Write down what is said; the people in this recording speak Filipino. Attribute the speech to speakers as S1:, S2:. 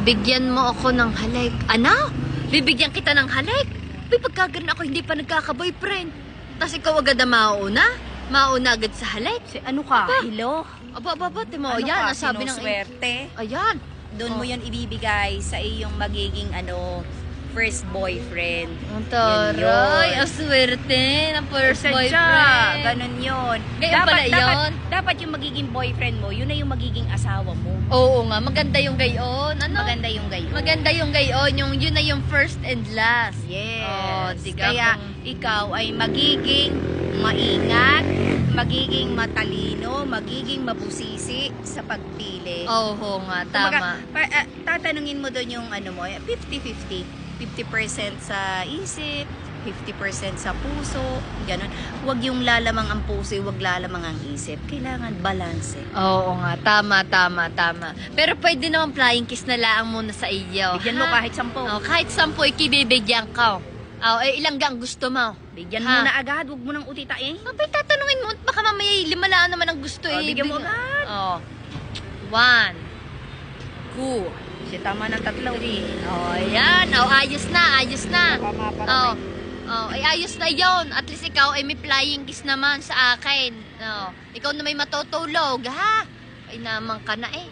S1: Bigyan mo ako ng halik. Ano? Bibigyan kita ng halik? May pagkaganon ako hindi pa nagkaka-boyfriend. Tapos ikaw agad na mauna? Mauna agad sa halik?
S2: Si ano ka?
S1: Aba.
S2: Hello?
S1: Aba, aba, aba, timo.
S2: ano
S1: Ayan,
S2: ka?
S1: nasabi ng...
S2: Sinuswerte?
S1: Ayan.
S2: Doon mo
S1: Oh.
S2: yan ibibigay sa iyong magiging ano, first boyfriend.
S1: Ang taray.
S2: yun.
S1: Ang swerte ng first
S2: Sadya,
S1: boyfriend.
S2: ganun yun.
S1: Ganyan pala
S2: dapat,
S1: yun?
S2: dapat yung magiging boyfriend mo, yun na yung magiging asawa mo.
S1: Oo nga, maganda yung gayon. Ano?
S2: Maganda yung gayon.
S1: Maganda yung gayon. Yung, yun na yung first and last.
S2: Yes.
S1: Oh,
S2: Kaya
S1: kung-
S2: ikaw ay magiging maingat, magiging matalino, magiging mabusisi sa pagpili.
S1: Oo nga,
S2: Kumbaga,
S1: tama.
S2: pa- ah, tatanungin mo doon yung ano mo, eh, 50-50. 50% sa isip, 50% sa puso, ganun. Huwag yung lalamang ang puso, huwag lalamang ang isip. Kailangan balance.
S1: Oo nga, tama, tama, tama. Pero pwede naman flying kiss na lang muna sa iyo.
S2: Bigyan mo
S1: ha?
S2: kahit sampo.
S1: Oh, kahit sampu, ikibibigyan ka. Oh, eh, ilang gang gusto mo?
S2: Bigyan
S1: Ha?
S2: mo na agad, huwag mo nang utitain.
S1: Abay, tatanungin mo, baka mamaya lima lang naman ang gusto
S2: Oh,
S1: eh.
S2: bigyan mo agad.
S1: Oh. One. Two.
S2: Kasi tama ng tatlo.
S1: Three. Oh, ayan. Oh, ayos na, ayos na. Oh. Oh, ay ayos na 'yon. At least ikaw ay may flying kiss naman sa akin. Oh, ikaw na may matutulog, ha? Ay naman ka na eh.